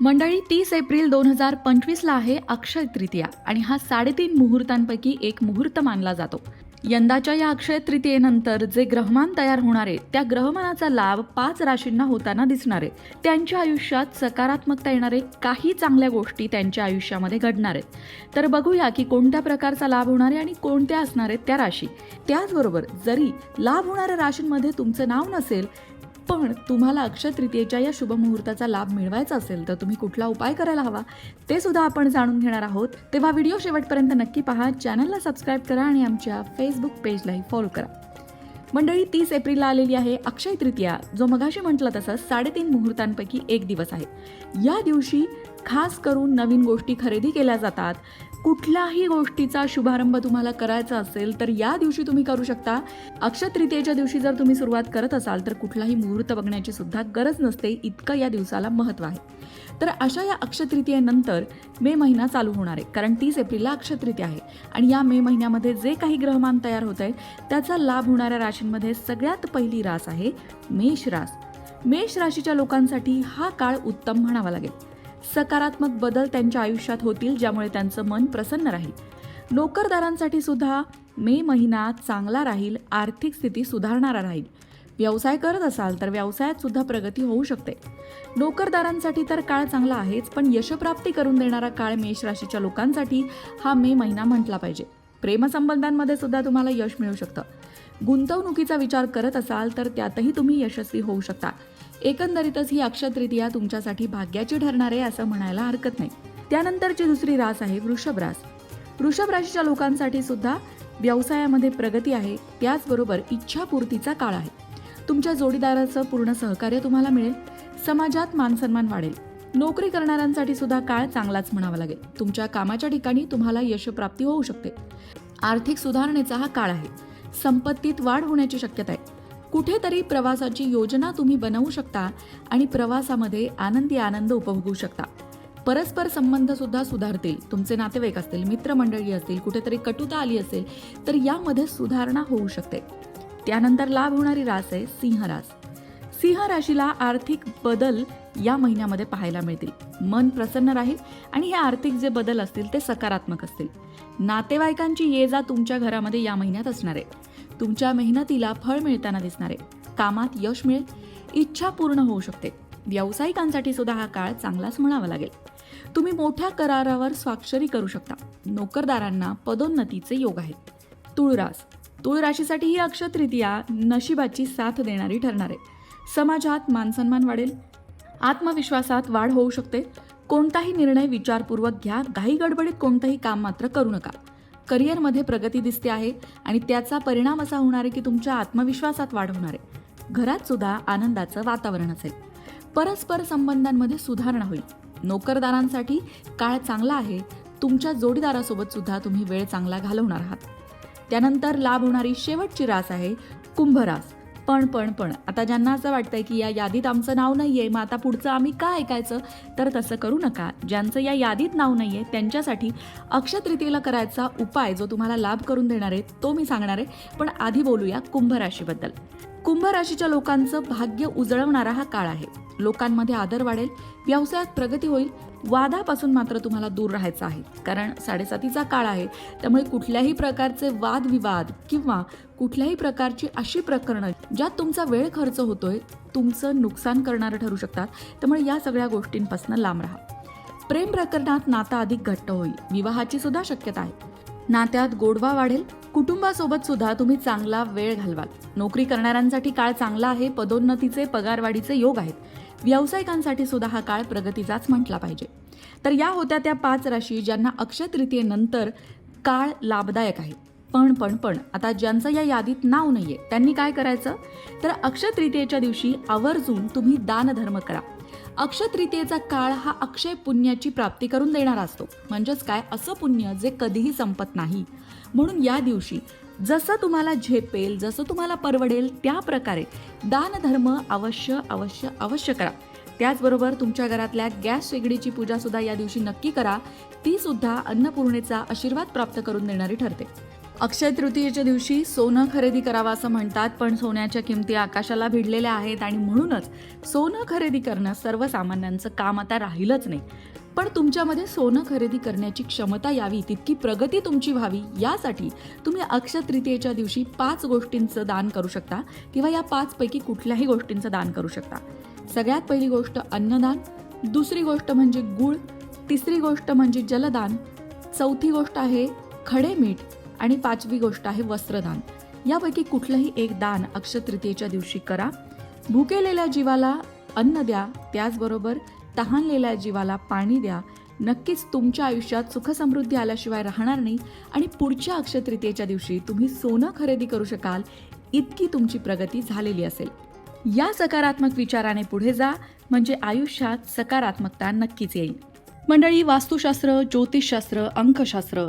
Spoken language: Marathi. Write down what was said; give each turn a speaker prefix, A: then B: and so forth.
A: मंडळी तीस एप्रिल दोन हजार पंचवीसला आहे अक्षय तृतीया आणि हा साडेतीन मुहूर्तांपैकी एक मुहूर्त मानला जातो. यंदाच्या या अक्षय तृतीयेनंतर जे ग्रहमान तयार होणार आहे त्या ग्रहमानाचा लाभ पाच राशींना होताना दिसणार आहे त्यांच्या आयुष्यात सकारात्मकता येणारे काही चांगल्या गोष्टी त्यांच्या आयुष्यामध्ये घडणार. आहेत तर बघूया की कोणत्या प्रकारचा लाभ होणार आहे आणि कोणत्या असणार आहेत त्या राशी. त्याचबरोबर जरी लाभ होणाऱ्या राशींमध्ये तुमचं नाव नसेल पण तुम्हाला अक्षय तृतीयेच्या या शुभमुहूर्ताचा लाभ मिळवायचा असेल तर तुम्ही कुठला उपाय करायला हवा ते सुद्धा आपण जाणून घेणार आहोत. तेव्हा व्हिडिओ शेवटपर्यंत नक्की पहा चॅनलला सबस्क्राईब करा आणि आमच्या फेसबुक पेजलाही फॉलो करा. मंडळी तीस एप्रिलला आलेली आहे अक्षय तृतीया जो मगाशी म्हटलं तसं साडेतीन मुहूर्तांपैकी एक दिवस आहे. या दिवशी खास करून नवीन गोष्टी खरेदी केल्या जातात कुठल्याही गोष्टीचा शुभारंभ तुम्हाला करायचा असेल तर या दिवशी तुम्ही करू शकता. अक्षय तृतीयेच्या दिवशी जर तुम्ही सुरुवात करत असाल तर कुठलाही मुहूर्त बघण्याची सुद्धा गरज नसते. इतकं या दिवसाला महत्त्व आहे. तर अशा या अक्षतृतीयेनंतर मे महिना चालू होणार आहे. कारण तीस एप्रिलला अक्षतृतीय आहे. आणि या मे महिन्यामध्ये जे काही ग्रहमान तयार होत आहे त्याचा लाभ होणाऱ्या राशींमध्ये सगळ्यात पहिली रास आहे मेष रास. मेष राशीच्या लोकांसाठी हा काळ उत्तम म्हणावा लागेल. सकारात्मक बदल त्यांच्या आयुष्यात होतील ज्यामुळे त्यांचं मन प्रसन्न राहील. नोकरदारांसाठी सुद्धा मे महिना चांगला राहील आर्थिक स्थिती सुधारणारा राहील. व्यवसाय करत असाल तर व्यवसायात सुद्धा प्रगती होऊ शकते. नोकरदारांसाठी तर काळ चांगला आहेच पण यशप्राप्ती करून देणारा काळ मेष राशीच्या लोकांसाठी हा मे महिना म्हटला पाहिजे. प्रेमसंबंधांमध्ये सुद्धा तुम्हाला यश मिळू शकतं. गुंतवणुकीचा विचार करत असाल तर त्यातही तुम्ही यशस्वी होऊ शकता. एकंदरीतच ही अक्षय तृतीया तुमच्यासाठी भाग्याची ठरणार आहे असं म्हणायला हरकत नाही. त्यानंतरची दुसरी रास आहे वृषभ रास. वृषभ राशीच्या लोकांसाठी सुद्धा व्यवसायामध्ये प्रगती आहे त्याचबरोबर इच्छापूर्तीचा काळ आहे. तुमच्या जोडीदाराचं पूर्ण सहकार्य तुम्हाला मिळेल समाजात मानसन्मान वाढेल. नोकरी करणाऱ्यांसाठी सुद्धा काळ चांगलाच म्हणावा लागेल. तुमच्या कामाच्या ठिकाणी तुम्हाला यशप्राप्ती होऊ शकते. आर्थिक सुधारणेचा हा काळ आहे. संपत्तीत वाढ होण्याची शक्यता आहे. कुठेतरी प्रवासाची योजना तुम्ही बनवू शकता आणि प्रवासामध्ये आनंदी आनंद उपभोगू शकता. परस्पर संबंध सुद्धा सुधारतील. तुमचे नातेवाईक असतील मित्रमंडळी असतील कुठेतरी कटुता आली असेल तर यामध्ये सुधारणा होऊ शकते. त्यानंतर लाभ होणारी रास आहे सिंह रास. सिंह राशीला आर्थिक बदल या महिन्यामध्ये पाहायला मिळतील. मन प्रसन्न राहील आणि हे आर्थिक जे बदल असतील ते सकारात्मक असतील. नातेवाईकांची ये जा तुमच्या घरामध्ये या महिन्यात असणार आहे. तुमच्या मेहनतीला फळ मिळताना दिसणार आहे. कामात यश मिळेल. इच्छा पूर्ण होऊ शकते. व्यावसायिकांसाठी सुद्धा हा काळ चांगलाच म्हणावा लागेल. तुम्ही मोठ्या करारावर स्वाक्षरी करू शकता. नोकरदारांना पदोन्नतीचे योग आहेत. तुळरास तुळ राशीसाठी ही अक्षतृतीया नशिबाची साथ देणारी ठरणार आहे. समाजात मानसन्मान वाढेल. आत्मविश्वासात वाढ होऊ शकते. कोणताही निर्णय विचारपूर्वक घ्या. घाई गडबडीत कोणतंही काम मात्र करू नका. करिअरमध्ये प्रगती दिसते आहे आणि त्याचा परिणाम असा होणार आहे की तुमच्या आत्मविश्वासात वाढ होणार आहे. घरात सुद्धा आनंदाचं वातावरण असेल. परस्पर संबंधांमध्ये सुधारणा होईल. नोकरदारांसाठी काळ चांगला आहे. तुमच्या जोडीदारासोबत सुद्धा तुम्ही वेळ चांगला घालवणार आहात. त्यानंतर लाभ होणारी शेवटची रास आहे कुंभरास. पण पण पण. आता ज्यांना असं वाटतंय की या यादीत आमचं नाव नाहीये मग आता पुढचं आम्ही का ऐकायचं? तर तसं करू नका. ज्यांचं या यादीत नाव नाहीये त्यांच्यासाठी अक्षय तृतीयेला करायचा उपाय जो तुम्हाला लाभ करून देणार आहे तो मी सांगणार आहे. पण आधी बोलूया कुंभराशीबद्दल. कुंभ राशीच्या लोकांचं भाग्य उजळवणारा हा काळ आहे. लोकांमध्ये आदर वाढेल व्यवसायात प्रगती होईल वादापासून मात्र तुम्हाला दूर राहायचं आहे. कारण साडेसातीचा काळ आहे त्यामुळे कुठल्याही प्रकारचे वादविवाद किंवा कुठल्याही प्रकारची अशी प्रकरणं ज्यात तुमचा वेळ खर्च होतोय तुमचं नुकसान करणारं ठरू शकतात. त्यामुळे या सगळ्या गोष्टींपासून लांब राहा. प्रेम प्रकरणात नातं अधिक घट्ट होईल. विवाहाची सुद्धा शक्यता आहे. नात्यात गोडवा वाढेल कुटुंबासोबत सुद्धा तुम्ही चांगला वेळ घालवाल. नोकरी करणाऱ्यांसाठी काळ चांगला आहे पदोन्नतीचे पगारवाढीचे योग आहेत. व्यावसायिकांसाठी सुद्धा हा काळ प्रगतीचाच म्हटला पाहिजे. तर या होत्या त्या पाच राशी ज्यांना अक्षय तृतीयेनंतर काळ लाभदायक आहे. पण पण पण आता ज्यांचं या यादीत नाव नाहीये त्यांनी काय करायचं? तर अक्षय तृतीयेच्या दिवशी आवर्जून तुम्ही दानधर्म करा. अक्षय काळ हा अक्षय पुण्याची प्राप्ती करून देणारा असतो. म्हणजेच काय? असं पुण्य जे कधीही संपत नाही. म्हणून या दिवशी जसं तुम्हाला झेपेल जसं तुम्हाला परवडेल त्या प्रकारे दानधर्म अवश्य अवश्य अवश्य करा. त्याचबरोबर तुमच्या घरातल्या गॅस शेगडीची पूजा सुद्धा या दिवशी नक्की करा. ती सुद्धा अन्नपूर्णेचा आशीर्वाद प्राप्त करून देणारी ठरते. अक्षय तृतीयेच्या दिवशी सोनं खरेदी करावं असं म्हणतात पण सोन्याच्या किमती आकाशाला भिडलेल्या आहेत आणि म्हणूनच सोनं खरेदी करणं सर्वसामान्यांचं काम आता राहिलंच नाही. पण तुमच्यामध्ये सोनं खरेदी करण्याची क्षमता यावी तितकी प्रगती तुमची व्हावी यासाठी तुम्ही अक्षय तृतीयेच्या दिवशी पाच गोष्टींचं दान करू शकता किंवा या पाचपैकी कुठल्याही गोष्टींचं दान करू शकता. सगळ्यात पहिली गोष्ट अन्नदान दुसरी गोष्ट म्हणजे गुळ तिसरी गोष्ट म्हणजे जलदान चौथी गोष्ट आहे खडे मीठ आणि पाचवी गोष्ट आहे वस्त्रदान. यापैकी कुठलंही एक दान अक्षतृतीयेच्या दिवशी करा. भुकेलेल्या जीवाला अन्न द्या त्याचबरोबर तहानलेल्या जीवाला पाणी द्या. नक्कीच तुमच्या आयुष्यात सुखसमृद्धी आल्याशिवाय राहणार नाही आणि पुढच्या अक्षतृतीयेच्या दिवशी तुम्ही सोनं खरेदी करू शकाल इतकी तुमची प्रगती झालेली असेल. या सकारात्मक विचाराने पुढे जा म्हणजे आयुष्यात सकारात्मकता नक्कीच येईल. मंडळी वास्तुशास्त्र ज्योतिषशास्त्र अंकशास्त्र